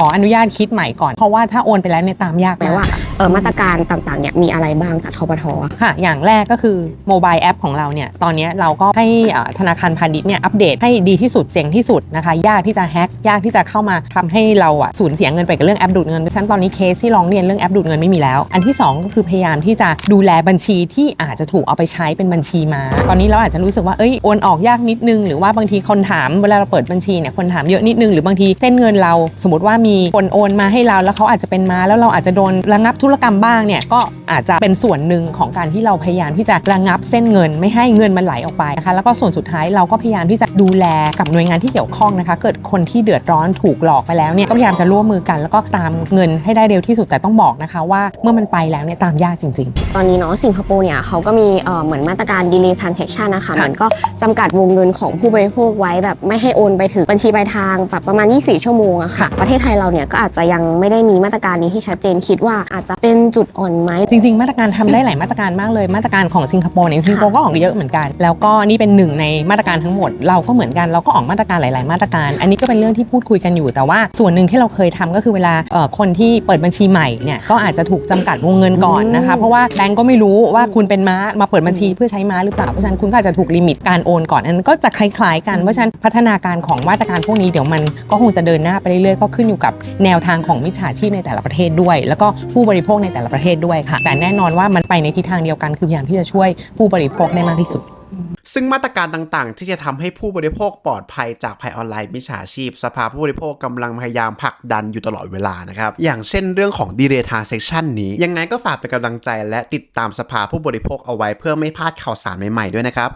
ขออนุญาตคิดใหม่ก่อน เพราะว่าถ้าโอนไปแล้วเนี่ยตามยากแปลว่า เออมาตรการต่างๆเนี่ยมีอะไรบ้างจากทบทอค่ะ อย่างแรกก็คือโมบายแอปของเราเนี่ย ตอนนี้เราก็ให้ธนาคารพาณิชย์เนี่ยอัปเดตให้ดีที่สุดเจ๋งที่สุดนะคะ ยากที่จะแฮ็กยากที่จะเข้ามาทำให้เราอะสูญเสียเงินไปกับเรื่องแอปดูดเงินเพราะฉะนั้นตอนนี้เคสที่ร้องเรียนเรื่องแอปดูดเงินไม่มีแล้ว อันที่ 2 ก็คือพยายามที่จะดูแลบัญชีที่อาจจะถูกเอาไปใช้เป็นบัญชีมา ตอนนี้เราอาจจะรู้สึกว่าเอ้ยโอนออกยากนิดนึงหรือว่าบางทีคนถามเวลาเราเปิดบัญชีเนี่ยคนถามเยอะนิดนึงหรือบางทีเส้นเงินเรา สมมติว่ามีคนโอนมาให้เราแล้วเขาอาจจะเป็นมาแล้วเราอาจจะโดนระงับธุรกรรมบ้างเนี่ยก็อาจจะเป็นส่วนหนึ่งของการที่เราพยายามที่จะระงับเส้นเงิน ไม่ให้เงินมันไหลออกไปนะคะแล้วก็ส่วนสุดท้ายเราก็พยายามที่จะดูแลกับหน่วยงานที่เกี่ยวข้องนะคะ เกิดคนที่เดือดร้อนถูกหลอกไปแล้วเนี่ยก็พยายามจะร่วมมือกันแล้วก็ตามเงินให้ได้เร็วที่สุดแต่ต้องบอกนะคะ ว่าเมื่อมันไปแล้วเนี่ยตามยากจริง ๆ ตอนนี้เนาะสิงคโปร์เนี่ยเขาก็มีเอ่อเหมือนมาตรการ delay transaction นะคะค่ะเหมือนก็จำกัดวงเงินของผู้บริโภคไว้แบบไม่ให้โอนไปถึงบัญชีปลายทางแบบประมาณ 24 ชั่วโมงอะค่ะค่ะประเทศไทยเราเนี่ยก็อาจจะยังไม่ได้มีมาตรการนี้ที่ชัดเจนคิดว่าอาจจะเป็นจุดอ่อนไหมจริง ๆ มาตรการทำได้หลายมาตรการมากเลยมาตรการของสิงคโปร์เนี่ยสิงคโปร์ก็ออกเยอะเหมือนกัน แล้วก็นี่เป็นหนึ่งในมาตรการทั้งหมด เราก็เหมือนกันเราก็ออกมาตรการหลาย ๆ มาตรการ อันนี้ก็เป็นเรื่องที่พูดคุยกันอยู่แต่ว่า ส่วนหนึ่งที่เราเคยทำก็คือเวลาเอ่อคนที่เปิดบัญชีใหม่เนี่ยก็อาจจะถูกจำกัดวงเงินก่อนนะคะเพราะว่าแบงก์ก็ไม่รู้ว่าคุณเป็นม้ามาเปิดบัญชีเพื่อใช้ม้าหรือเปล่าเพราะฉะนั้นคุณก็อาจจะถูกลิมิตการโอนก่อนอันนั้นก็จะคล้าย ๆ กันเพราะฉะนั้นพัฒนาการของมาตรการพวกนี้เดี๋ยวมันก็คงจะเดินหน้าไปเรื่อยๆก็ขึ้นอยู่กับแนวทางของมิจฉาชีพในแต่ละประเทศด้วย แล้วก็ผู้บริโภคในแต่ละประเทศด้วยค่ะ แต่แน่นอนว่ามันไปในทิศทางเดียวกัน คือพยายามที่จะช่วยผู้บริโภคได้มากที่สุดซึ่งมาตรการต่างๆ ที่จะทำให้ผู้บริโภคปลอดภัยจากภัยออนไลน์มิจฉาชีพ สภาผู้บริโภคกำลังพยายามผลักดันอยู่ตลอดเวลานะครับ อย่างเช่นเรื่องของ Delay Transaction นี้ ยังไงก็ฝากเป็นกำลังใจและติดตามสภาผู้บริโภคเอาไว้เพื่อไม่พลาดข่าวสารใหม่ๆด้วยนะครับ